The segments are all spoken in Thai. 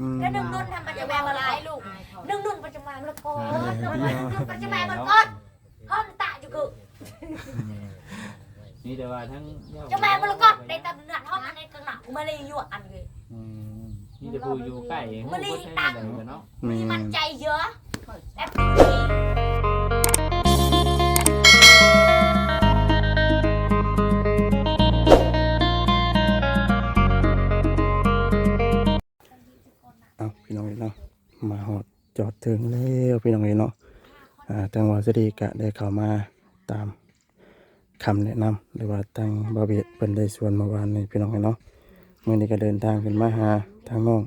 อืมแล้วนึ่งนุ่นทำมันจะแม่มาหลายลูกนึ่งนุ่นมันจะมาละกอนนึ่งนุ่นมันจะแม่มันก้อนห้องตะอยู่กูนี่แต่ว่าทั้งจะแม่มันละก้อนในตำหนักห้องอันในกระหนักมาเลยอยู่อันเลยอืมนี่จะพูอยู่ใกล้ฮู้บ่ใช่ไหนกันเนาะแม่มีมันนใจเยอะ ถึงแล้วพี่น้องเอ้ยเนาะอ่าทางวาสดีกะได้เข้ามาตามคำแนะนำหรือว่าทางบาเบตเพิ่นได้ชวนเมื่อวานนี้พี่น้องเอ้ยเนาะเมื้อนี้ก็เดินทางขึ้นมาหาทางน้อง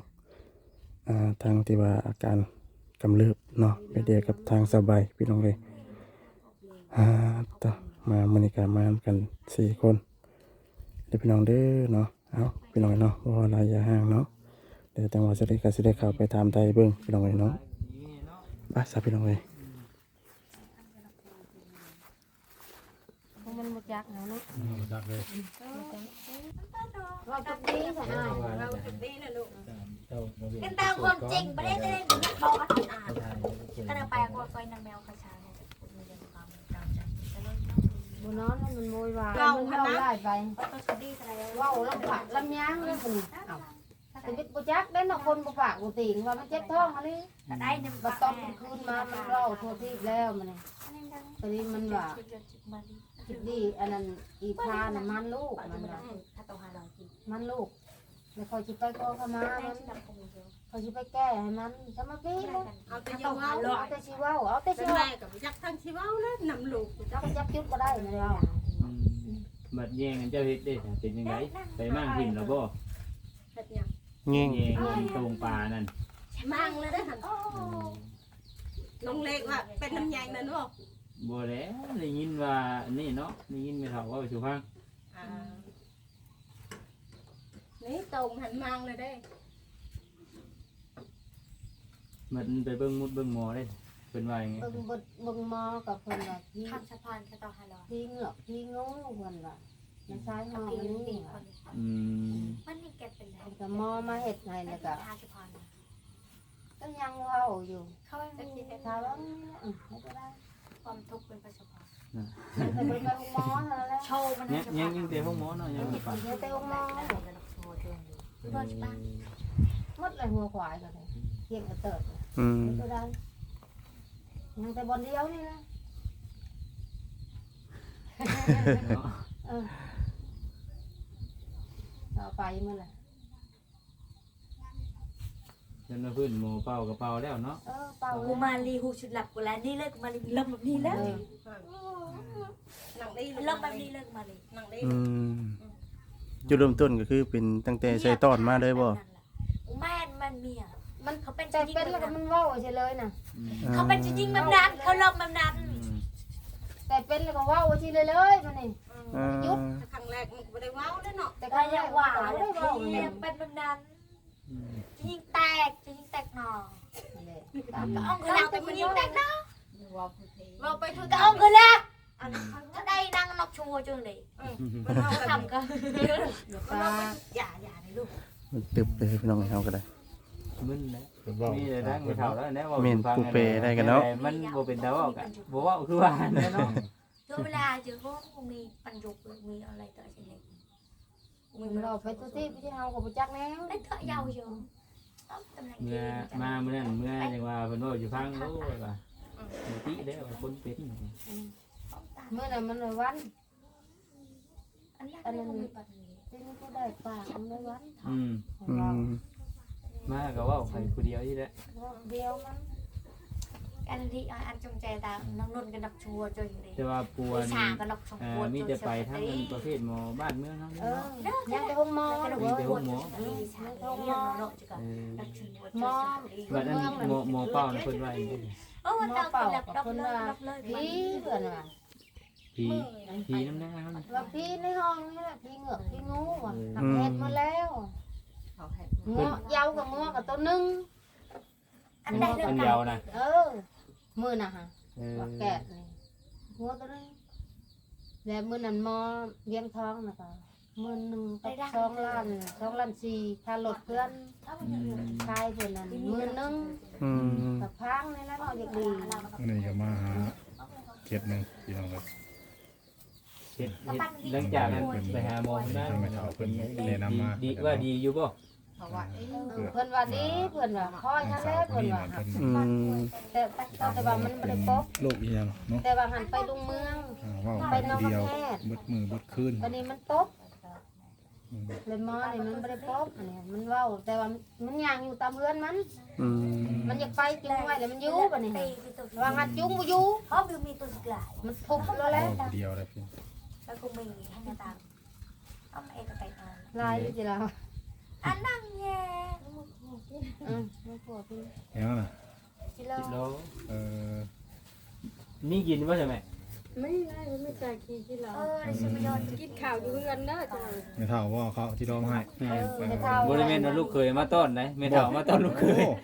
อ่าทางที่ว่าอาการกำเริบเนาะไปเดียวกับทางสบายพี่น้องเอ้ยอ่าต่อมามื้อนี้ก็มากันสี่คนเดี๋ยวพี่น้องเด้อเนาะเอาพี่น้องเอ้ยเนาะว่าลายอย่าห่างเนาะเดี๋ยวจังหวะจะได้ก็สิได้เข้าไปถามไทยเบิ่งพี่น้องเอ้ยเนาะ ไปซะพี่น้องเอ้ยมันมาจากไหนลูกจักเลยเราจะดีใช่ไหมเราจุดนี้นะลูกเจ้าบ่เห็กันตามความจริงไม่ได้จะได้บอกกันอ่านก็จะไปก็ไปนางแมวกระชาเนี่ยมีเรื่องความจำใจจะเล่นบนนั้นมันโวยวายมันเข้าได้ไปก็ต้องดีอะไรว้าวลำบากลำยางเลยคน แต่วิทย์บุจักได้นคนบุปากบุติงว่ามันเจ็บท้องอันนี้ก็ได้หนึ่งบัดตอนคืนมามันเล่าทั่วที่แล้วมันนี่ตอนนี้มันว่าคิดดีอันนั้นอีพาน่ะมันลูกมันว่าถ้าต้องหาเรากินมันลูกแล้วคอยจิไปก็เข้ามามันคอยจิไปแก้ให้มันจะมาพี่มันเอาแต่ต้ยาองวาเอาแต่ชีว่าเอาแต่เป็ชีนแรว่ากกับยักษ์ทั้งชีวาแล้วนำลูกเจ้าก็จับจุดก็ได้ไม่เอาอืมบัดแย่งกันเจ้าเฮ็ดได้ถ้าเป็นจังไดไปมั่งหินแล้วบ่แบบเนี้ย เงี้ยงแย่งกันตรงป่านั่นมังเลยได้หันน้องเล็กว่าเป็นน้ำใหญ่นั่นบ่บ่แล้วได้ยินว่านี่เนาะได้ยินแม่เฒ่าว่าไปสู่ฟังนี่ตรงหันมังเลยได้มันไปเบิ่งมุดเบิ่งหมอได้เพิ่นว่าอย่างไงเบิ่งเบิ่งเบิ่งหมอกับเพิ่นว่าพี่ข้ามสะพานก็ต้องหาเราพี่เหงือกพี่งูเพิ่นว่า ในซ้ายห้อมันนึงนี้ปีคนอืมมันนี่แกเป็นอะไรเพิ่นก็หมอมาเฮ็ดให้แล้วก็ข้าสะพานก็ยังเว้าอยู่เขาไม่มีถามว่าอือไม่เป็นไรความทุกข์เป็นประสบการณ์มันก็ไปไปห้องหมอเท่านั้นแหละโชว์มันยังยังยังแต่ห้องหมอเนาะยังบ่ไปเดี๋ยวไปห้องหมอคือว่าจะบ้าหมดเลยหัวขวายก็เลยเที่ยงก็เติดอืมไม่เป็นไรยังแต่บอลเดียวนี่นะเนาะเออ ต่อไปมันแหละจนว่าพื้นหมอเป่ากระเป๋าแล้วเนาะเออเป่ากูมาลีหูชุดหลับกูแล้วนี่เลิกมาลีเลิกแบบนี้แล้วเออนั่งได้เลิกแบบนี้เลิกมาลีนั่งได้อืมจุดเริ่มต้นก็คือเป็นตั้งแต่ใส่ตอนมาเลยบ่แม่มันเมียมันเขาเป็นแต่จะยิงเป็นแบแล้วบก็นั้นมันเว้าเฉยเลยน่ะ อืมเขาเป็นจะยิงแบบนั้นเขาลบแบบนั้นอืมแต่เป็นแล้วก็เว้าเฉยเลยเลยมันนี่อ่าครั้งแรกมันก็ไม่ได้ว้าว แล้วเนาะแต่แต่ก็ก็ยัยังงว่าว่าไม่เลยได้เว้าพี่เลยเป็นแบบนั้นอืมจะยิงแตกจะยิงแตกหนอนั่นแหละก็อ้องคือแล้วแต่มันยิงแตกหนอเราไปทุกก็อ้องคือแล้วก็ได้นั่งนอกชัวจังเลยมันเอาทำก็เดี๋ยวปลาอย่าอย่าในลูกมันตึบเลยพี่น้องเฮาก็ได้มึนแล้วเพิ่นเว้ามีแต่ดังไปเฒ่าแล้วแน่ว่าแม่นปูเปได้กันเนาะมันบ่เป็นตาเว้ากันบ่เว้าคือว่าแน่เนาะช่วเวลาเจอพวกมีปัญจุมีอะไรต่อสิ่งเล็ก มันเราไปทุกที่ไปที่เฮาก็บ่จักแนวได้เถอะยาวอยู่ตำแหน่งเมื่อมาเมื่อนั้นเมื่อจังว่าเพิ่นเว้าอยู่ฟังรู้ว่าปกติเด้อว่าคนเป็นเมื่อนั้นมันเลยวันอันนั้นอันนั้นมีปัญหาที่นี่ก็ได้ปากมันเลยวันอืมของอืเรามมาก็เว้าไปผู้เดียวนี่แหละเดียวมัน อันที่อันจงใจตาน้องนนกันดอกชัวจนเลยแต่ว่าปววินชากันดอกชงอ่าปวมีแต่ไปทั้งเงินประเภทหมอบ้านเมืองเฮานี่เออเนาะยังแต่ห้องหมอกันหดรืออกว่าปวดมีวิชาเรื่องโนจิกเออดอกชงปวดบัดนั้นหมอหมอเป้าน่ะเพิ่นว่าอย่างนี้โอ้มันต้องเป็นแบบดอกเลยดอกเลยพี่เพื่อนว่าผีผีน้ำหน้าเฮานี่ว่าพี่ในห้องนี่แหละพี่เหงือกพี่งูอะทำเห็ดมาแล้วเขาให้งอเยาวกับงอกับตัวหนึงอันใดเรื่ออังนกัเดียวนนะเออ มือน่ะฮะเออว่าแกะนี่หัวตัวนึงแล้วมือนั้นหมอเลี้ยงท้องนะคะหมื่นหนึ่งกับสองล้านสองล้านสี่ค่ารถเพื่อนชายเพิ่นนั่นหมื่นหนึ่งอืมกับพังนี่แหล้วเนาะอยากดีนี่ก็มาหาเข็ดหนึงพี่น้องครับเฮ็ดเฮ็ดหลังจากนั้นไปหาหมอได้ทางแม่เฒ่าเพิ่นแนะนำมาดีว่าดีอยู่บ่ เออเพิ่นว่าดีเพิ่นว่าคอยทันแล้วเพิ่นว่าเพิ่นอืมแต่แต่ว่ามันบ่ได้ปกโรคอีหยังเนาะแต่ว่าหันไปลุงเมืองอ่าเว้าไปไปนอกเดียวประเทศเบิดมือเบิดคืนวันนี้มันปกอืมเลยหมอนี่มันบ่ได้ปกอันนี้มันเว้าแต่ว่ามันย่างอยู่ตามเรือนมัน อืมมันอยากไปจุงไว้แล้วมันอยู่บัดนี้ตีฮะไปตัวว่างัดจุงบ่อยู่เพราะวิวมีตัวสกลายมันทุบแล้วแหละเว้าผู้เดียวเลยพี่แล้วก็มีให้กระตังเอามาเอกไปนอนลายอยู่จิล่ะ อันนั่งแย่อือมันปวดพี่เห็นน่ะจิโลสิบโลเออนี่กินบ่ใช่ไหมไม่ได้ไม่ใจายขี้ที่เราเออชิมยอนกินข่าวอยู่เพื่อนเด้อจ้ะแม่เฒ่าว่าเขาที่ดอมให้เออไม่เท่าบ่ได้แม่นว่าลูกเคยมาต้อนได้แม่เฒ่ามาต้อนลูกเคยโอ้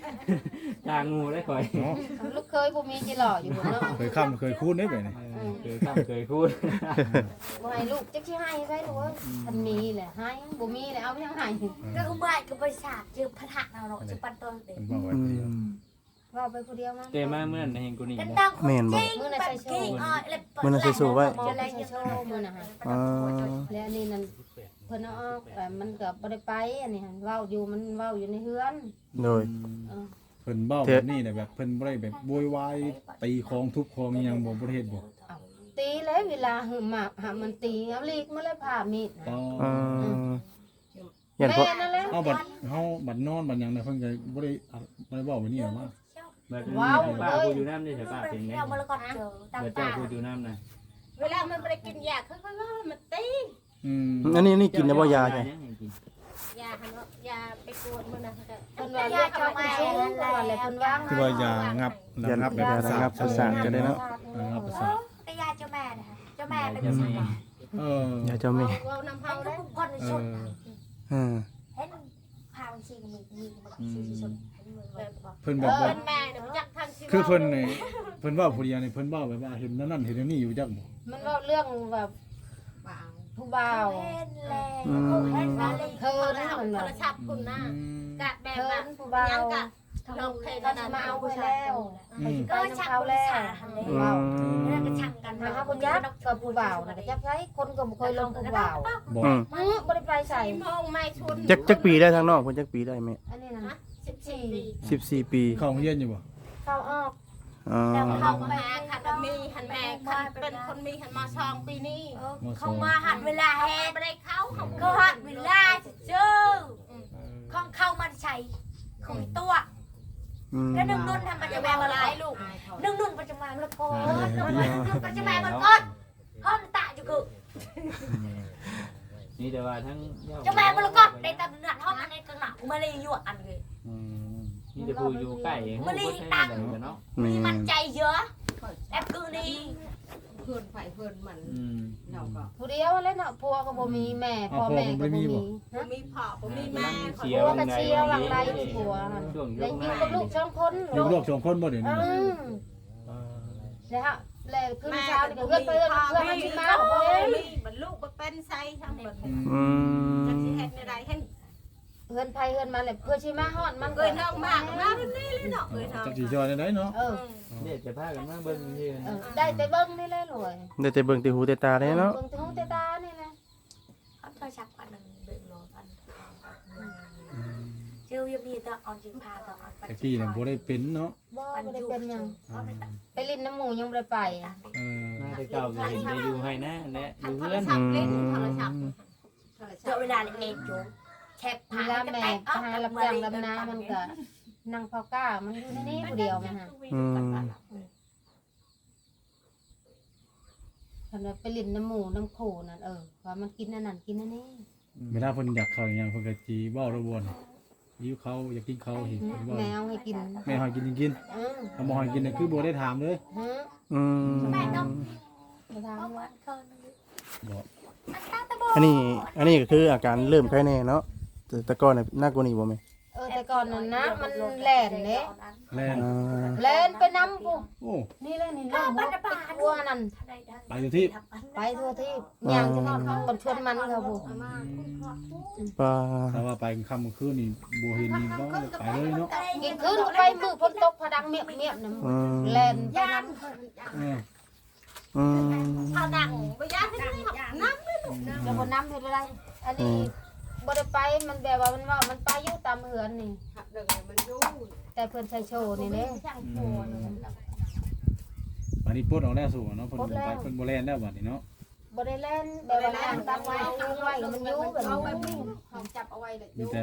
ทางงูได้ข่อย เนาะลูกเคยบ่มีจิหล่ออยู่บ่เนาะเคยค้ำเคยคูนได้ไปนี่เคยข้ามเคยพูดบ่ให้ลูกจักสิให้ไว้ลูกเอ้ยคันมีแหละให้บ่มีแล้วเอาไปยังให้ก็อุบายกับบริษัทจือพระหักเราเนาะจือปันต้นเด็กเพิ่นบอกไว้อืผู้เดียวมว่าไปผู้เดียวมาแต่มาเมื่อนั้นเห็นกูนี่กันนะดังแม่นบ่จริงแบบกิ้งอะเลยมันน่าสิสู้ไว้ หมอไปใส่โชว์มื้อน่ะฮะอ่าแล้วอันนี้นั่นเพิ่นเอาออกแต่มันก็บ่ได้ไปอันนี้หั่นเว้าอยู่มันเว้าอยู่ในเฮือนโดย เออเพิ่นเบ้าแบบนี้น่ะแบบเพิ่นบ่ได้แบบโวยวายตีของทุบของอีหยังบ่บ่ได้เฮ็ดบ่ ตีเลยเวลาหึมากหามันตีเอาลีกมาเลยผ่ามีดอ๋ออ่ายันพแม่วกนั่นแหละเฮาบัดเฮาบัดนอนบัดหยังน่ะเพิ่นก็บ่ได้อะบ่ได้เว้าแบบนี้หรอกว่าแบบป้ากูอยู่น้ำนี่ใช่ป้าเป็นไงเรามาละก่อนเจอตามแบบตาเจ้ากูอยู่น้ำนะเวลามันไม่ได้กินยาเขาก็ว่ามันตีอืมอันนี้นี่กินได้บ่ยาใช่ยาหันว่ายาไปกวนมันนะเขาก็เพิ่นว่าลูกเอาไปชู้ก่อนเลยเพิ่นวางคือว่ายางับระงับแบบยาระงับประสาทก็ได้เนาะ ระงับประสาท แม่เป็นสัตว์เออยาเจ้าแม่เว้านำให้เฮาทุได้กคนในเอชุดออ่าเห็นพาบางทีมีมีบางทีชุดให้มือแบบบอกเพิ่นแบบว่าเป็นแม่เนี่ยจักทันชีคือเพิ่นนี่เพิ่นเว้าผู้เดียวนี่เพิ่นเว้าแบบว่าเห็นนั่นนั่นเห็นอันนี่อยู่จักบ่มันเว้าเรื่องแบบผู้บ่าวเห็นแล้วเห็นแล้วเลยเทินมันโทว่ารศัพท์คุณนะกะแบบเทิว่านผู้บ่ายังวกะ ลองเพลงก็นั้นมาเอาไปแล้วอืมก็ชักแล้วอืแล้วมก็ชักกันมาหาคนยักษ์กับผู้บ่าวน่ะก็จักไสคนก็บ่เคยลงผู้บ่าวบ่อืมอื้อบ่ได้ไปใส่สี่โมงไม่ชุนจักจักปีได้ทางนอกเพิ่นจักปีได้แม่อันนี้น่ะสิบสี่14 ปี เข้าโรงเรียนอยู่บ่เข้าออกอ่าเข้ามาค่ะแต่มีหันแม่คันเป็นคนมีหันมาชองปีนี้เขามาหัดเวลาแฮแม่ไม่ได้เข้าเขาเขาหัดเวลาเจอของเข้ามันใช้ของตัวอืม แล้วนึ่งนุ่นทำปัจจะจุแบบันบอะอะไรไรลูกนึ่งนุ่นปัจจุบันมันโกนนึ่งนุ่นปัจจุบันมันก้นห้องตาอยู่กูนี่แต่ว่าทั้งจะแม่มันก้นในตำหนักห้องอันในกระหนักมาเลยอยู่อันเลยนี่แต่กูอยู่ใกล้หูก็ใช่เลยเนาะแม่มันนใจเยอะแต่คือนี่เพื่อนไผ่เพื่อนมันอืม เราก็ผู้เดียวเลยเนาะผัวก็บ่มีแม่พ่อแม่ก็บ่มีผมมีพ่อผมมีแม่เสีผัยวก็เชียวหลังไรนี่ผัวช่วงยแล้วกอยู่หน้ากับลูกสองคนอยู่กับลูกสองคนบ่เดี๋ยวอืนี้มแล้วฮะแล้วคืนแม่เช้านี่ก็เพื่อนเพื่อนพ่อเพื่อนมีมันสิมามาบอกโอ้เฮ้ยมีบรรลุบ่เป็นไซทั้งหมดอืมจักสิเฮ็ดได้เห็นเพื่อนไผเพื่อนมันแหละเพื่อนสิมาฮอดมันเอ้ยน้องมากมาเป็นนี่เลยเนาะเอ้ยน้องจักสิจอยได้ไหนเนาะ เออ เด็กจะพากันมาเบิ่งที่เออได้แต่เบิ่งนี่แหละรวยได้แต่เบิ่งแต่หูแต่ตาได้เนาะเบิ่งแต่หูแต่ตานี่แหละเขาเคยชักอันหนึ่งเดินรถอันเจ้ายังมีแต่ออนจิพาแต่ออนไปแต่กี้น่ะบ่ได้เป็นเนาะบ่บ่ได้เป็นหยังไปลิ้นน้ำหมูยังบ่ได้ไปเออมาแต่เก่าก็เห็นได้อยู่ให้นะและอยู่โทเพื่รอนศัพท์เล่นโทรศัพท์โทรเจศัอพท์เวลาเองโยแคบเวลาแม่ไปหารับจ้างรับนามันก็ นั่งเฝ้าก้ามันอยู่ในนี้ผู้เดียวมันฮะอืมคันว่าไปลิ้นน้ำหมูน้ำโขนั่นเออว่ามันกินอันนั้นกินอันนี้เวลาเพิ่นอยากเข้าหยังเพิ่นก็สิเว้าระบวนหิวเขาวอยากกินเขาวเห็นเพิ่นเว้าแมวให้กินแม่ให้กินกินอือถ้าบ่ให้กินน่ะคือบ่ได้ถามเลยฮะอืมบ่เอาถามวัว่านเคินบ่อันตาตะโบอันนี้อันนี้ก็คืออาการเริ่มไข้แน่เนาะแต่แต่ก่อนน่ะน่ากลัวนี่บ่แม่เออ แต่ก่อนนั่นนะมันแล่นเด้แล่นอ่าแล่นไปนำกูโอ้นี่เลยนี่น้องหัวติดตัวนั่นไปอยู่ที่ไปทั่วที่ย่างจะนอนข้างบนชวนมันเขาบุปลาถ้าว่าไปค่ำกลางคืนนี่บ่เห็นนี่บ่ไปเลยเนาะอีกคืนก็ไปมือฝนตกพะดังเมียบเมียบๆน่ะอืมแล่นไปนเอออืมเอาดังไปย่างให้น้ำำแล้วบนน้ำเห็นอะไรอันนี้ บ่ได้ไปมันแบบว่ามันว่ามันไปอยู่ตามเหือนนี่เดินมันอยู่แต่เพิ่นใส่โชว์นี่เด้วันนี้ปลดออกแล้วสู่เนาะเพิ่นปลดแล้ว ไปเพิ่นบ่แล่นแล้วบัดนี้เนาะบ่ได้เล่นแบบว่าย่างตามไว้เอาไว้ก็มันอยู่แบบเอาไว้นี้เขาจับเอาไว้เลยมีแต่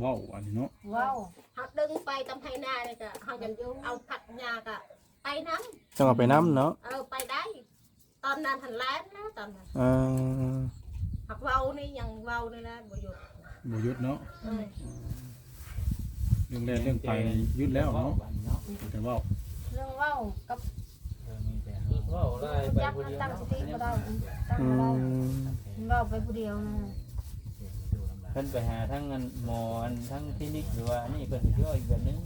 เว้าอันนี้เนาะว้าวเขาดึงไปตำไห้นาเลยก็เขาจะเอาผักยากะไปน้ต้องเอาไปน้ำเนาะำเออไปได้ ตอนนั้นทันแล้นะตอนนั้นอ่า หักเว้านี่ยังเว้านี่นะบ่หยุดบ่หยุดเนาะเออเรื่องแล่นเรื่องไปนี่หยุดแล้วเนาะเนาะแต่เว้าเรื่องเว้ากับเออมีแต่เว้าไล่ไปจักผู้เดียวตั้งสติบ่ได้ตั้งอืบ่ได้มเว้าไปผู้เดียวนะเพิ่นไปหาทั้งอันหมออันทั้งคลินิกหรือว่าอันนี้เพิ่นสิย่อยอีกแบบนึง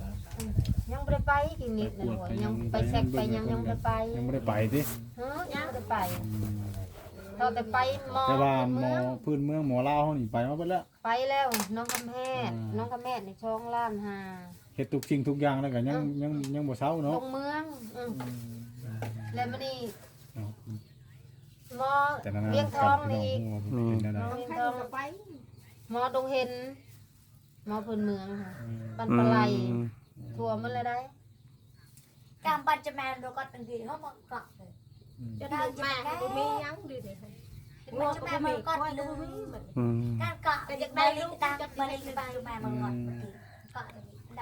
ยังบ่ได้ไปกินนิดนั่นหัวยังไปแซกไปยังยังบ่ได้ไปยังบ่ได้ไปติฮะยังบ่ได้ไป เราแต่ไปหมอแต่ว่าหมอพื้นเมืองหมอลาวเฮานี่ไปมาเบิดแล้ว ไปแล้วน้องคำแพทย์อืมน้องคำแพทย์ในช่องล้านหา เฮ็ดทุกสิ่งทุกอย่างแล้วก็ยังยังยังบ่เซาลเนาะงเมืองอืมแล้วมื้อนี้เอาหมอแต่นั้นนะเวียงทองนี่อีกหัวเป็นได้หมอได้เวียงให้ทองเราไปหมอดงเห็นหมอพื้นเมืองค่ะอืมปันปลาไหลทั่วมันเลยได้ การปัจจุบันเราก็ตั้งทีเขาบอกกลับ เลยจะได้แม่ก็บ่มียังดีเลยปัจจุบันมันก็ลืมอืมการเกาะจะได้ลูกการมาเล่นปัจจุบันมันก่อนเกาะ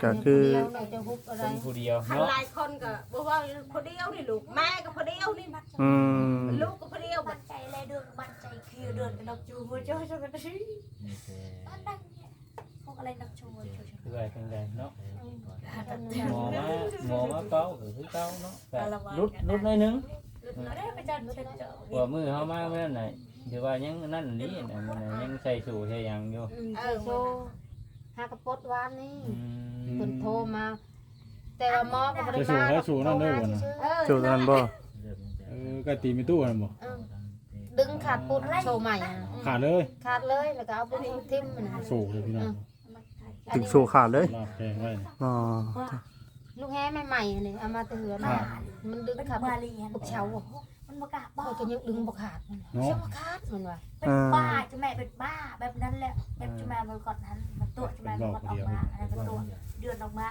ก็คือเดียวเนี่ยจะฮุบอะไรเพิ่นผู้เดียวคันเนาะหลายคนก็บ่ว่าคนเดียวนี่ลูกแม่ก็คนเดียวนี่อืมลูกก็คนเดียวมันใจเลยเดือนมันใจคือเดือนนับจูมือเจ้าจะเป็นที่มีแต่ตอนนั้นเนี่ยพวกอะไรนับจูมือเจ้าคือว่าจังไดเนาะหหมอมาหมอมาเก้าก็คือเก้าเนาะแต่ลุดลุดหน่อยหนึง เราได้ไปจัดเชิญเจ้าว่ามือเฮามาเมื่อไหร่ถือว่ายังนั่นนี่นะมันน่ะยังใส่สู่ใส่หยังอยู่อืมใส่โชว์หากระปดวานนี่อืมเพิ่นโทรมา แต่ว่าหมอก็บ่ได้จะสู่มาให้สู่นั่นเด้อบ่น่ะ เออจูตอนนั้นบ่เออก็ตีมีตู้นั่นบ่เออดึงขาดปุ๊บโชว์ใหม่อะขาดเลยขาดเลยแล้วก็เอาปุ๊บทิ่มมันน่ะสู่เลยพี่น้องถึงโชว์ขาดเลยลาบแพงไว้นี่อ๋อ ลูกแฮ้ใหม่ๆนี่เอามาแตะเหือนขาดมันดึงเป็นขาดมาเรียนปุกเชามันประกาศบ้าโอ้ยก็ยังดึงบ่ขาดมันเนาะเชื่อบ่ขาดมันว่าเป็นบ้าจะแม่เป็นบ้าแบบนั้นแหละแบบจะแม่มันก่อนนั้นมันตัวจะแม่มันก่อนออกมาอะไรเป็นตัวเดือนออกมา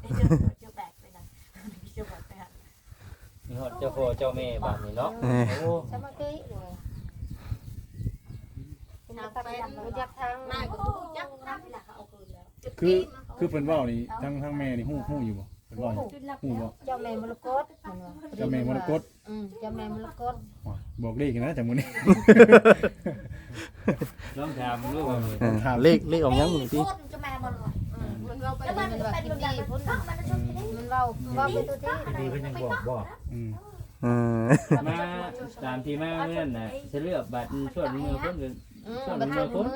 ไอ้เดือนเจ้าแบกไปนะเจ้าแบกไปฮะมีฮอดเจ้าพ่อเจ้าแม่บ้านนี่เนาะเอ้ยโอ้สมาธิเลยเป็นนักตักยำรู้จักทางแม่แม่ก็ก็บ่จักน้ำนี่แหละเขาเอาคืนแล้วคือคือเพิ่นเว้านี่ทั้งทั้งแม่นี่ฮู้ฮู้อยู่บ่ เพิ่นเว้าอยู่ฮู้บ่เจ้าแม่มรกตมันว่าเจ้าแม่มรกตอืมเจ้าแม่มรกตว้ายบอกเลขกันนะจากมื้อนี้ ลองถามลูกว่ามีเออเลขเลขออกยังมื้อนี่นี้คนจะแม่มันเลยมันเราไปแล้วมันเป็นแบบนั้นมันชอบที่นี่มันเว้าเว้าไปตัวที่ดีเพิ่นยังบอกบ่อืมเออมาตามที่มาเมื่อนั้นน่ะจะเลือกบัตรช่วยมือคนกันอืมบัดนี้เมื่อ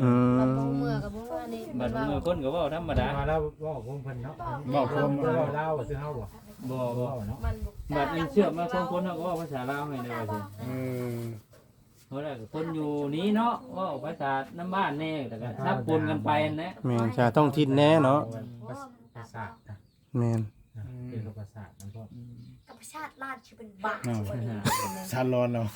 อืบัดมเมื่อกับเมื่อนี่บัตรมือคนก็เว่าธรรมดามาแล้วว่าของเพิ่นเนาะบอกผมเพิ่นว่าเล่าซื้อเฮาบ่บ่บ่บ่เนาะมันบัตรมันเชื่อมาคนคนเขาก็เว่าภาษาลาวให้ได้ว่าสิเออเพราะว่าคนอยู่นี้เนาะเว่าภาษาน้ำบ้านแน่แต่ก็ทับปนกันไปนะแม่นชาต้องทิศแน่เนาะประสาทนะแม่น เป็นโรคประสาทนั่นพ่อกับชาติลาดชื่อเป็นบ้าชาลอนเนาะ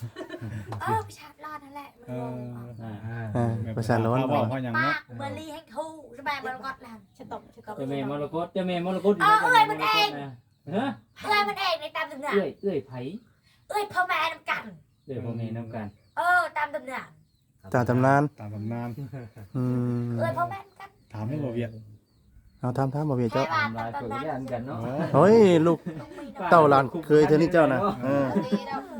เออชาติลาดนั่นแหละมันเองงออ่าอ่าอ่าภาษาร้อนเว้าเว้าหยังปาเนาะกเบอร์รี่ให้ทูจะแม่มันก็แล้วจะตบจะตบเจ้าแม่มรกตเจ้าแม่มรกตเออเอ้ยมันเองนะฮะเอ้ยมันเองในตามตำนานเอ้ยเอ้ยไผเอ้ยพ่อแม่นำกัน เอ้ยพ่อแม่นํกันเออตามตำนานตาตำนานตามตำนานอืมเอ้ยพ่อแม่นำกันถามให้บ่เวียด เอาทำทำบ่เวียเจ้าแค่ว่าทำลายตามตัวตำนานย่านกันเนาะโอ้เฮ้ยลูกเต้าหลานเคยเท่านี้เจ้านะเออนี่เราเบิ่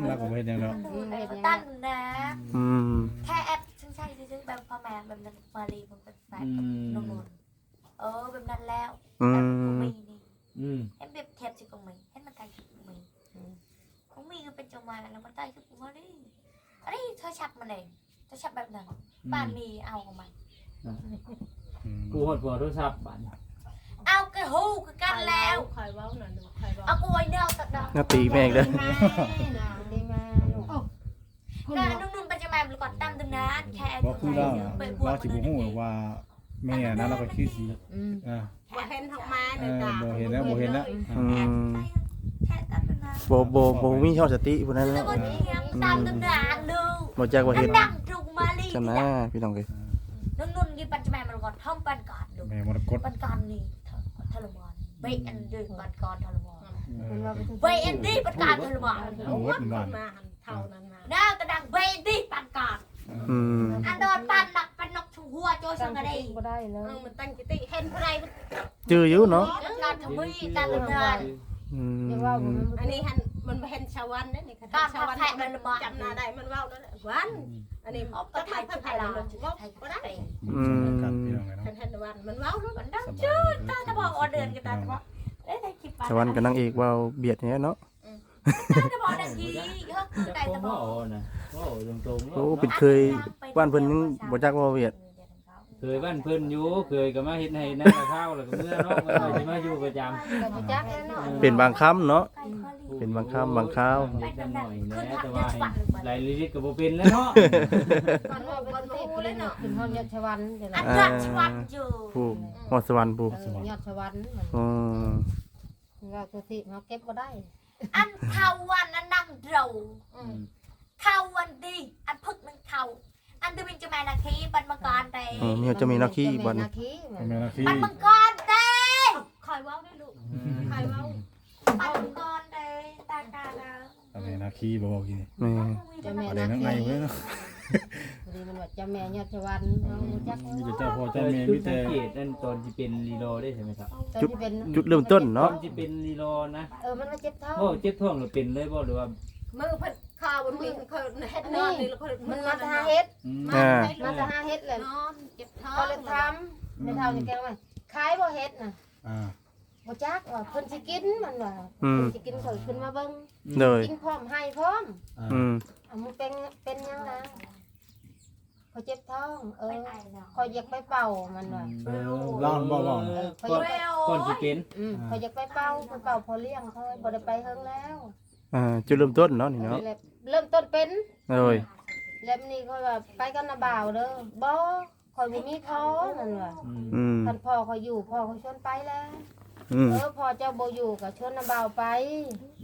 งแล้วก็บ่เฮ็ดหยังดอกอืมเฮ็ดหยังตั้นนะ อืมแค่แอปซึ่งใช่ซื้อแบบพ่อแม่แบบนั้นมารีมันเป็นแบบอืมนนเออแบบนั้นแล้วอืแบบขอมงมีนี่อืมเห็นแบบเทียบสิของมีเห็นมันไกลสิของมีของมีก็เป็นจังหวะแล้วมันใกล้สิของมารีอันนี้เธอชับมันเองเธอชับแบบนั้นบ้านมีเอาของมันออืม กูหดหัวโทรศัพท์ป่านเอากระหูกกันแล้วใครเว้าน่ะใครเว้าเอากล้วยเน่าตัดดอกน่าตีแม่งเด้อดีมาลูกน่านุ่มๆปัจจุบันก่อนตั้มตึงนานแค่บ่คือเราเราสิบ่ฮู้หรอกว่าแม่นะเราก็คือสิอืมอ่าบ่เห็นออกมาเอเลยอจ้ะบ่เห็นแล้วบ่เห็นแล้วอืมแค่ตั้มตึงนานบ่บ่บ่มีช่องสติพุ่นนั้นแล้แล้ววก็เทียงตั้มตึงนานดูบ่จักว่าเฮ็ดดังจุกมาลีจังนะพี่น้องเอ้ยนุ่นๆกี่ปัจจุบันมันก่ อนท่อมปันก่อนดูแม่มรกตปันก่อนนี่ทรมานเบอันดึงปันก่อนทรมานมันว่าไปถึงเบอันดี้ปันก่อนทรมานเอาวัดบ้านมาหันเท่านั้นมาน่ากระดังเบอันดี้ปันก่อนอืมอันโดนปันหนักปันนกชูหัวโจชัตั้งงกระสไดติบ่ได้เลเอยอมันตั้งจิตเห็นผู้ใดมันจื้ออยู่เนาะปันก่อนขมุยตั้งตึงนานอืมอย่าว่าผมมันบ่อันนี้หันมันบ่เห็นชาววันเด้นี่ค่ะการชาวพัวักนแผ่มันระบาดจำหน้าได้มันเว้าแล้วแหละวันอันนี้เอาก็ก็ไทถ่ายยไทถ่ายยเราเราจะเว้าถ่ายบ่ได้ ทันทันวันมันเว้าแล้วมันดังสบายจืดตาจะบอกว่าเดินกันตาจะบอกเอ้ยได้คลิปไปสวรรค์กับนางเอกว่าวเบียดอย่างเงี้ยเนาะตาจะบอกดังกี้ก็คือจักไก่บ่จะบบ่อกเอานะบ่ตรงๆโอ้เนาะเป็นเคยบ้านเพิ่นยังบ่จักว่าเวียด เคยบ้านเพิ่นอยู่เคยก็มาเฮ็ดให้หน้าข้าวแล้วก็เมื่อเนาะมันสิมาอยู่ประจำก็บ่จักแล้วเนาะเป็นบางคำเนาะ เป็นบางคำบางคราว เฮ็ดกันหน่อยแหน่แต่ว่าให้หลายลิตรก็บ่เป็นแล้วเนาะมันว่าเป็นสติบ่ได้เนาะขึ้นฮอดยอดชวันจังอันได๋รักชวันอยู่ผู้ฮอดสวรรค์ผู้เออยอดชวันมันอืมว่าสติเฮาเก็บบ่ได้ อันเข้าวันอันนั่งเราเข้าวันดีอันพึกนั่งเข้าอันจะเป็นจะแม่นาคีปัน มังกรเตเออมีจะมีหน้าที่อีกบ่หนี่น้าที่มันแม่นาคีปันมังกรเตคอยเว้าได้ลูกคอยเว้าปันมังกรเตตาตาตาแม่นาคีบ่บอกกินแม่เจ้าแม่อะไรนานังคีไงเว้ยเนาะพอดีมันว่าเจ้าแม่ยอดชวันเฮาบ่จักมีแต่เจ้าพ่อเจ้าแม่จุมีดสัแต่งเกตนั่นตอนที่เป็นลีโลได้ใช่ไหมครับตอนที่เป็นจุดเริ่มต้นตอเนาะนที่เป็นลีโลนะเออมันว่าเจ็บท้องบ่เจ็บท้องหรือเป็นเลยบ่หรือว่ามือเพิ่นข้าวบนมือเพิ่นเฮ็ดนอนนี่แล้วเพิ่นมันมาหาเฮ็ดอืมอ่า มาจะหาเฮ็ดแหละนอนเจ็บท้องก็เลยทำไม่เท่านี่แกงว่าขายบ่เฮ็ดน่ะอ่า บ่จักว่าเพิ่นสิกินมันว่าอืม เพิ่นสิกินข่อยขึ้นมาเบิ่งเลย กินพร้อมให้พร้อมอ่าอืมอะมึงเป็นเป็นยังนะข่อยเจ็บท้องเออไปไหนเนาะข่อยอยากไปเป่ามันว่าเออร้อนบ่บ่เออก่อนก่อนสิเป็นอืมข่อยอยากไปเป่าไปเป่าพอเลี้ยงข่อยบ่ได้ไปเฮิงแล้วอ่าจุดเริ่มต้นเนาะนี่เนาะแล้ว เริ่มต้นเป็นเลยแล้วมื้อนี้ข่อยว่าไปกันนะบ่าวเด้อบ่ข่อยบ่มีพ่อมันว่าอืมอืมคันพ่อข่อยอยู่พ่อข่อยชวนไปแล้ว อืมเออพ่อเจ้าบ่อยู่ก็ชวนนะบ่าวไป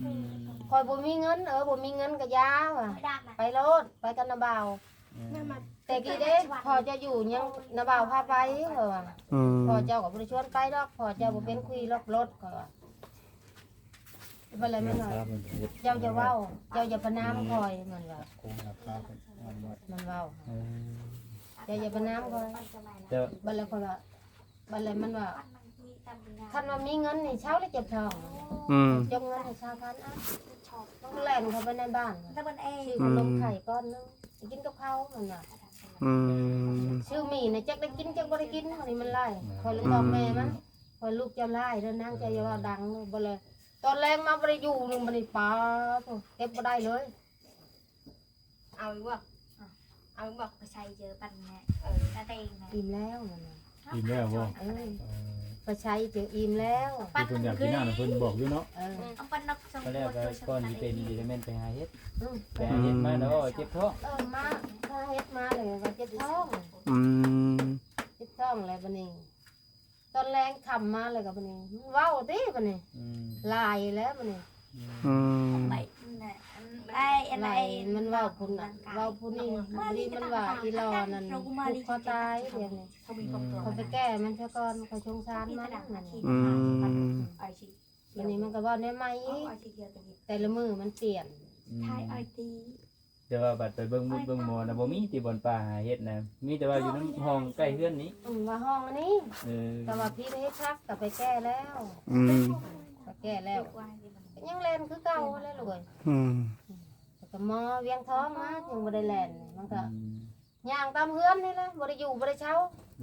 อืมคอยบ่มีเงิน เออบ่มีเงินก็ยาว่ะไม่ได้นะไปโลดไปกันนะบ่าวแม่มาแต่กี้เด้พ่อจะอยู่ยังนะบ่าวพาไปเหรอว่ะอืมพ่อเจ้าก็บ่ได้ชวนไปดอกพ่อเจ้าบ่เป็นคุยรถรถก็ว่า บ่อะไรมันว่าเจ้าจะเว้าเจ้าอย่าประนามคอยมันว่าคงราคาเป็นอันว่ามันเว้าเออเจ้าอย่าประนามคอยแต่บ่แล้วก็ว่าบ่แล้วมันว่ามันมีตามงานคันว่ามีเงินนี่เช้าแล้วเจ็บท้องอืมจงเงินให้ชาวพันอะชอบต้องแล่นเข้าไปในบ้านถ้ามันเองซื้อขนมไข่ก้อนนึงไปกินกับข้าวมันว่าอืมชื่อหมีเนี่ยจักได้กินจักบ่ได้กินอันนี้มันไล่คอยลูกบอกแม่มันคอยลูกจะไล่เด้อนางจะอย่าว่าดังเลยบ่เลย ตอนแรงมาบ่ได้อยู่นึงบ่ได้ปลาโถ่เก็บบ่ได้เลย เอาอีกว่าเอาอีกว่าไปใช้เยอะปันแม่เออตาเต็งนะอิ่มแล้วนั่นน่ะกินแล้วบ่ เออเออไปใช้เจออิ่มแล้ว ปันเพิ่นอยากกินหน้าน่ะเพิ่นบอกอยู่เนาะเออเอาปันนกสองก็แล้วก็ก่อนสิเป็นดีแม่นไปหาเฮ็ดอืมไปหาเฮ็ดมาแล้วก็เจ็บท้องเออมาถ้าเฮ็ดมาเลยก็เจ็บท้องอืม เจ็บท้องอะไรบัดนี้ ตอนแรงค่ำมาเลยก็บัดนี้เว้าติบัดนี้อืมลายแล้วบัดนี้อืมไปน่ะไอ้อันไหนลายมันเว้าพุ่นน่ะเว้าพุ่นนี่บัดนี้มันว่าอีหลอนั่นผูกคอตายเดี๋ยวนี้เขามีความตัวเขาไปแก้มันซะก่อนเขาชงสารมันนั่นอืมไอ้ชีวันนี้มันก็ว่าในไม้ไอ้ชีเดียวกันแต่ละมือมันเปลี่ยนอืม ทายไอ้ตี แต่ว่าบัดไปเบิ่งมุดเบิ่งหมอนะบ่มีที่บนป่าหาเฮ็ดนะมีแต่ว่าอยู่ในห้องใกล้เฮือนนี้อืมว่าห้องอันนี้เออแต่ว่าพี่ไปให้ชักก็ไปแก้แล้วอืมไปแก้แล้วยังแลนคือเก่าเลยลูกเอ้ยอืมแต่ก็หมอเวียงท้องมายังบ่ได้แลนมันก็อืมย่างตามเฮือนนี่แหละบ่ได้อยู่บ่ได้เช่า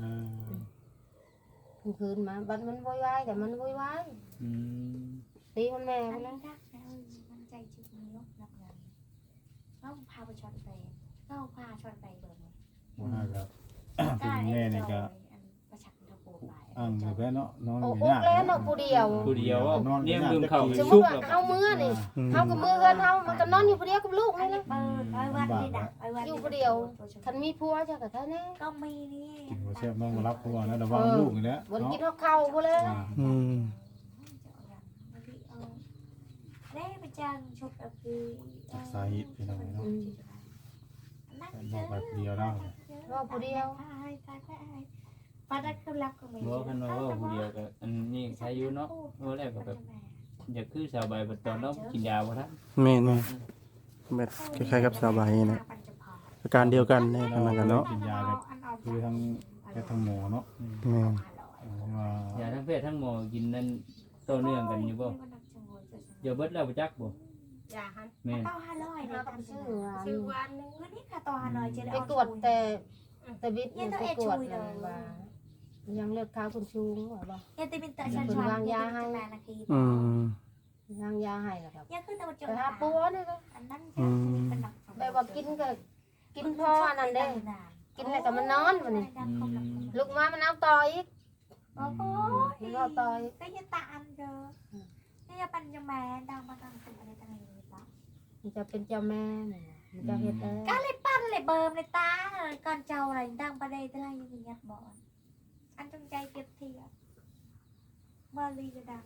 อ่าคืนมาบัดมันโวยวายแต่มันโวยวายอืมตีมันแม่อัมันนนั้นะ นรักนะมันใจจุดนี้นับเงินเขาพาไปช็อตไปเขาพาช็อตไปเบิร์นบ่น่าครับ เป็นแม่นี่ก็ประชักทอ่างอยู่แพ้เนาะนอนโอ้อยู่โหยากแล้วเนาะผู้เดียว ผู้เดียวว่าเนี่ยดื่มข้าวสมมซุติปว่าแล้วเฮามื้อนี่อืมเฮากับมื้อกันเฮามันก็นอนอยู่ผู้เดียวกับลูกนี่แหละเปิดไว้วันนี้ดักไว้วันอยู่ผู้เดียวคันมีผัวจักก็เท่านั้นก็มีนี่กินหัวเชฟน้องมารับเพราะว่านะระวังลูกนี่แหละบ่ได้เนาะกินข้าวเข้าบ่เลยอ่าอืม เด้ไปจังชุดอะคือสาเหตุพี่น้องเนาะอืมบอกแบบเดียวเนาะว่าผู้เดียวปาดักก็รักก็ไม่บ่คันว่าว่าผู้เดียวก็อันนี้ใช้อยู่เนาะเมื่อแรกก็แบบอยากคือสาวใบบัดตอนเนาะกินยาบ่ทันแม่นแม่นแบบคล้ายๆกับสาวใบนี่แหละอาการเดียวกันแน่ทำกันเนาะกินยาแบบคือทั้งแพทย์ทั้งหมอเนาะแม่นว่ายาทั้งเพศทั้งหมอกินนั่นต่อเนื่องกันอยู่บ่ เดี๋ยวเบิดแล้วบ่จักบ่อย่าหันแม่นต่อห้าร้อยเฮาก็ไปซื้อหวานซื้อวันหนึงวันนี้ค่ะต่อห้าร้อยจะได้ไปตรวจแต่แต่วิทย์นี่ไปตรวจนั่นว่ายังเลือดขาวคุณชูงว่าบ่ ยังจะเป็นตาชันชันนาทีอืมยังยาให้แล้วครับยังคือตัวจไปหาปัวนี่ก็อันนั้นเป็นหนักแบบว่ากินก็กินพออันนั้นเด้ กินแล้วก็มันนอนมันนี่ลุกมามันเอาต่ออีกโอ้โหมันเอาต่ออีกก็ยังตาอันเด้อ นี่จะเป็นจะแม่ดังมาดังเป็นอะไรต่างๆปะมันจะเป็นเจ้าแม่นี่นะมันจะเฮ็ดได้ก็เลยปั้นเลยเบิร์มเลยตาก่อนเจ้าอะไรดังประเดี๋ยวอะไรอย่างเงี้ยบอกอันจงใจเก็บเทียบบอลีก็ดัง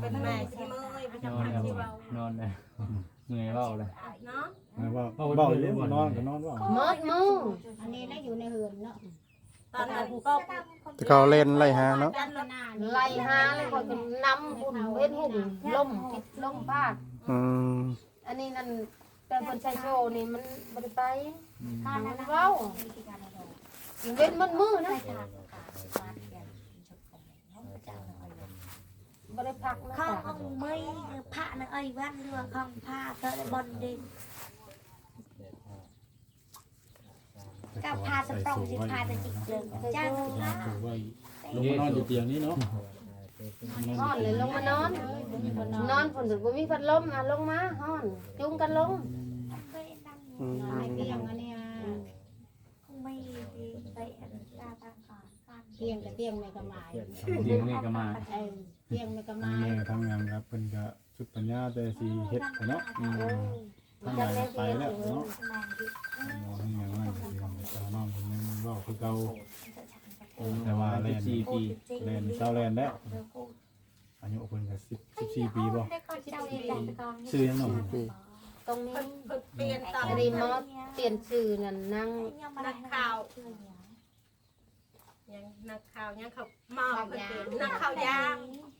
เป็นแม่ที่เมื่อยไปนจังอหวันดแล้วที่บ่เรานอนแล้วเหนื่อยเว้าเลย เนาะแม่ว่าเบาอยู่นอนก็นอนว่าหมดมืออันนี้น่าอยู่ในเหือนเนาะ ตอนนั้นก็แต่เขาเล่นไล่หาเนาะยันรถหน้าไล่หาเลยก็จะนำหุ่นเว้นหุ่นล่มคิดล่มพลาดอืมอันนี้นั่นแต่คนใช้โชว์นี่มันบ่ได้ไปข้ามันนั้นเว้าเว้นมันมือนะไปทานการการชุดของน้องเจ้าหน่อยบ่ได้พักนะข้าจ๊ะงไม่พระนะเอ้ยวันเรือข้างพระเตะบอลดิน กับพาสปรองสิพาตะจิกเลิงจ้างพระถือว่าลงมานอนอยู่เตียงนี้เนาะฮ้อนเลยลงมานอน นอนฝนถึงบ่มีพัดลมอะลงมาฮ้อนจุงกันลงเตียงอันเนี้ยไม่ดีไปอันตาตั้งก่อนกันเตียงกับเตียงในกระหมายเดี๋ยวนี้ก็มาเออเตียงในกระหทั้งมายแม่ทั้งยังครับเพิ่นก็สุดปัญญาแต่สิเฮ็ดเนาะทั้งใหญ่ไปแล้วเนาะบ่ทั้งยังว่าสิทำ แต่น้องเพิ่นยังเว้าคือเก่าแต่ว่าเล่น14ปีเล่นเจ้าเล่นแล้วอายุเพิ่นก็10 14ปีบ่ชื่อยังน้องตรงนี้เปลี่ยนตอนรีโมทเปลี่ยนชื่อนั่นนั่ง นักข่าว ยังนักข่าวยังเขาเมาเพิ่นเปลี่ยนนักข่าวยาง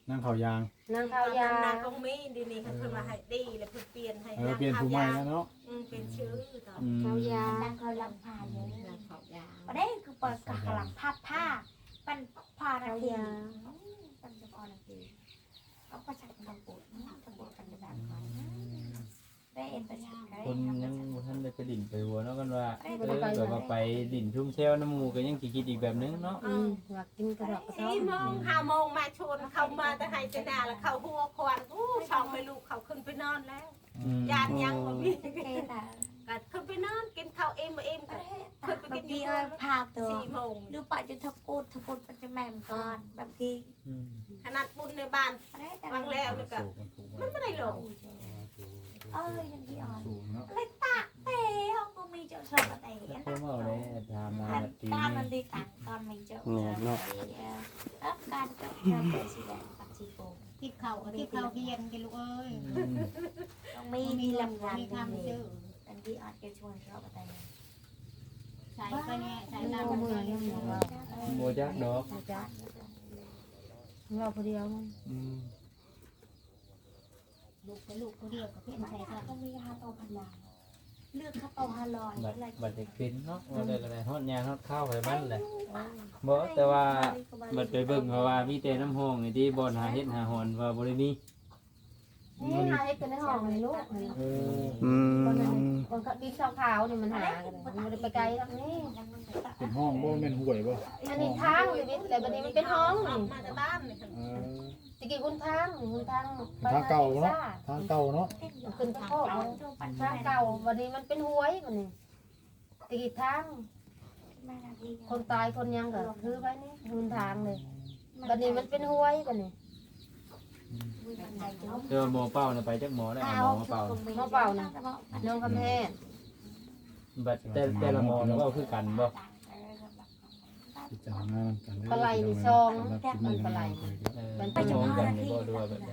นั่งเขายางนั่งตข้าอวนยานั้นนางคงมีดีนี่เขาเพิ่นมาให้ดีแล้วเพิ่นเปลี่ยนให้เออเปลี่ยนผู้ใหม่แล้วเนาะอืมเป็นชื่อตอนอืมข้าวยานั่งคอยลำพาเลยหน้าขอบยาประเด็นคือเปิดกระหลังผ้าผ้าเป็นพานาข้าวทียาเป็นพานาทีก็ประชันกันปวดจะปวดกันจะดังก่อน ได้เอ็นประชันกันคนยังบ่ทันได้ไปดินไปหัวเนาะกันว่าเออแบบว่าไปดินชุ่มเชลน้ำหมูก็ยังสิคิดอีกแบบนึงเนาะอืมอยากกินกระดอกกระท้อสี่นโมงห้าโมงมาชวนเขามาแต่ให้จะนาแล้วเขาหัวควันอู้ช่องไม่ลูกเขาขึ้นไปนอนแล้วอืมยานยังบ่มีโอเคแต่ก็ขึ้นไปนอนกินข้าวเอ็มเอ็มกันบางทีเอ้ยพาตัวสี่โมงดูปะจะทับกูทับกูมันจะแม่มก่อนบางทีอืมขนาดบุญในบ้านบางแล้วนี่ก็ มันไม่ได้ลง เอ้ยยังที่อ่อนสูงเนาะอะไรตาเตะห้องก็มีเจ้าชอบเตะแล้วเพิ่นเว้าได้ถามมาอันทีตานี้มันดีต่างตอนมีเจ้ารับการกับการเปิดสีแดงกับสีโกที่เข่าที่เข่าเพียนกันลูกเอ้ยอืมต้องมีมีลำงานมีดีคำชื่ออันที่อาจจะชวนชอบเตะใส่ไปเนี่ยใส่เราน้ำเมื่อยยังบอกว่าบ่จักดอกเราผู้เดียวมันอืม ลูกกับลูกเขาเดียวกับเพื่อนใส่กันก็มีฮาโตพันลาเลือกข้าวโตฮาลอยบัดอะไรบัดเด็กเป็นเนาะว่าได้ก็ได้ฮอดยางฮอดข้าวไปมันแหละบ่แต่ว่าบัดไปเบิ่งเพราะว่ามีแต่น้ำห้องนี่ที่บ่อนหาเฮ็ดหาหอนว่าบ่ได้มี นี่หาเฮ็ดกันในห้องนี่ลูกเอออืมคนนั้นคนดินขาวนี่มันหากันมันไม่ได้ไปไกลทางนี้ เป็นห้องบ่แม่นห่วยบ่อันนี้ทางชีวิตแต่บัดนี้มันเป็นห้องมาจากบ้านนี่ค่ะเออตะกี้คุณทางคุณทางทางเก่าเนาะทางเก่าเนาะขึ้นตะโคกทางเก่าวันนี้มันเป็นห้วยมันนี่ตะกี้ทาง คนตายคนยังก็ถือไว้นี่หุนทางเลยบัดนี้มันเป็นห้วยบัดนี้ เจอหมอเป้าน่ะไปจักหมอได้เอาหมอมาเป่ามาเป่านะน้องกำแพงบัดแต่แต่ละหมอน่ะเว้าคือกันบ่พิจารณากันปลาไหลนี่ซองมันปลาไหลเออไปมองกันนี่บ่ดูว่าแบบใด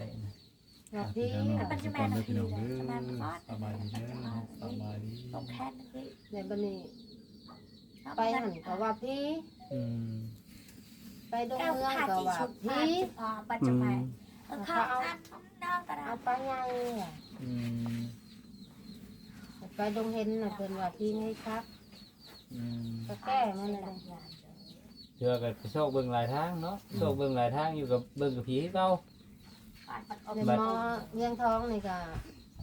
หนักพี่ปัจจุบันได้พี่น้องเด้อสบายดีเด้อสบายดีตกแค่นั้นเองในบัดนี้ไปหันก็ว่าพี่อืมไปดงแก้วเมืองขาดก็ที่ว่าชุดมาพี่ปัจจุบันเขาอันน้ำกระดาเอาษไปไงอะอืมไปดงเห็นน่ะเพิ่นว่าพี่ให้ครับอืมก็แก้มันเลยเชื่อก็โชคเบิ่งหลายทางเนาะโชคเบิ่งหลายทางอยู่กับเบิ่งกับผีคือเก่าในหมอเลี้ยงท้องนี่ก็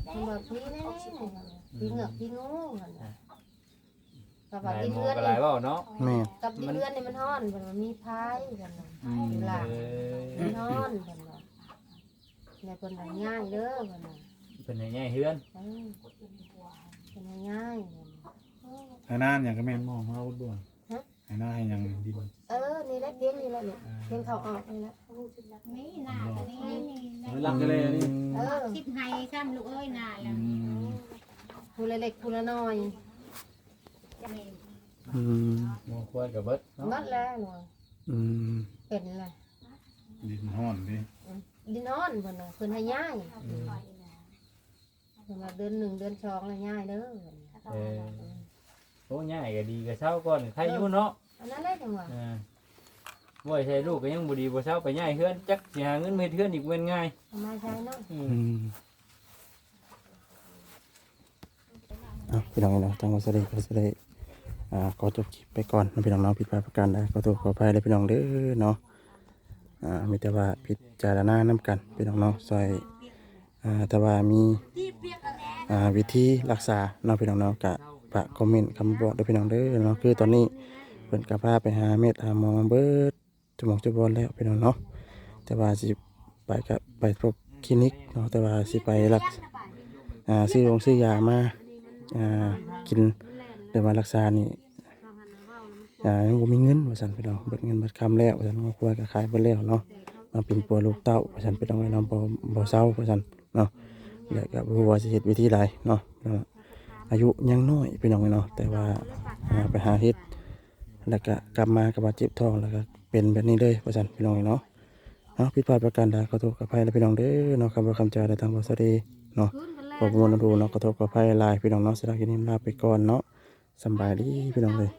เพิ่นว่าพี่แน่ๆพี่เหงือกพี่งูนั่นน่ะก็หว่าลายดินหมอเลือนก็หลายนี่เว้าเนาะแม่น กับดินเลือนนี่มันฮ้อนเพิ่นว่ามีพายกันน่ะอืมหลายเอมันอฮ้อนเพิ่นว่า ในเพิ่นว่าง่ายเด้อเพิ่นน่ะเป็นให้ง่ายเฮือนเออเพิ่นว่าง่ายเพิ่นน่ะไอ้นานอย่างก็แม่นมองมาอุดด้วยไอ้นาให้ยังดินเออนี่แหละเลี้ยงนี่แหละนี่เลี้ยงเขาออกนี่แหละนี่หน้าก็นี่นี่รักกันเลยนี่เออคิดให้ซ้ำลูกเอ้ยหน้าอืแล้วมผู้ละเล็กผู้ละน้อยอืมหมอควรกับเบิดหมเนาะดแล้วหน่อยอืมเป็นเลยดินห้อนดิ ดินฮ้อนเพิ่นน่ะเพิ่นให้ง่ายเพิ่นว่าเดือนหนึ่งเดือนสองแล้วง่ายเด้อเออโอ้ง่ายก็ดีก็เช้าก่อนใครอยู่เนาะอันนั้นแหละจังหวะอ่าบ่ใช่ลูกก็ยังบ่ดีบ่เช้าไปง่ายเฮือนจักสิหาเงินมาเฮ็ดเฮือนอีกเว้นง่ายทำไมใช่เนาะอืมอืมเอาพี่น้องเนาะทางวัดสะเดก็จะได้อ่าขอจบคลิปไปก่อนนะพี่น้องเนาะผิดพลาดประการใดขอโทษขออภัยเลยพี่น้องเด้อเนาะ อ่ามีแต่ว่าพิจารณานํกันพี่น้องเนาะซอยอ่าแต่ว่ามีอ่าวิธีรักษาเนาะพี่น้องเนาะกะฝากคอมเมนต์คำบอกด้วยพี่น้องเด้อเนาะคือตอนนี้เพิ่นก็พาไปหาเม็ดหาหมอเบิดจมูกจะบอลแล้วพี่น้องเนาะแต่ว่าสิไปก็ไปพบคลินิกเนาะแต่ว่าสิไปรักอ่าซื้อโรงซื้อยามาอ่ากินหรือว่ารักษานี่ อ่ายังบ่มีเงินว่าซั่นพี่น้องเบิดเงินเบิดคำแล้วว่าซั่นครอบครัวก็ขายเบิดแล้วเนาะมาเป็นปัวลูกเต้าว่าซั่นพี่น้องไอ้น้องบ่บ่เศร้าว่าซั่นเนาะแล้วก็บ่รู้ว่าสิเฮ็ดวิธีใดเนาะเนาะอายุยังน้อยพี่น้องเนาะแต่ว่าไปหาเฮ็ดแล้วก็กลับมาก็บบาดเจ็บท้องแล้วก็เป็นแบบนี้เลยว่าซั่นพี่น้องเนาะเนาะผิดพลาดประการใดขอโทษขออภัยแล้วพี่น้องเด้อเนาะคำว่าคำจาใดทางภาษาดีเนาะขอบคุณนะดูเนาะขอโทษขออภัยหลายพี่น้องเนาะสำหรับคลิปนี้ลาไปก่อนเนาะสบายดีพี่น้องเลย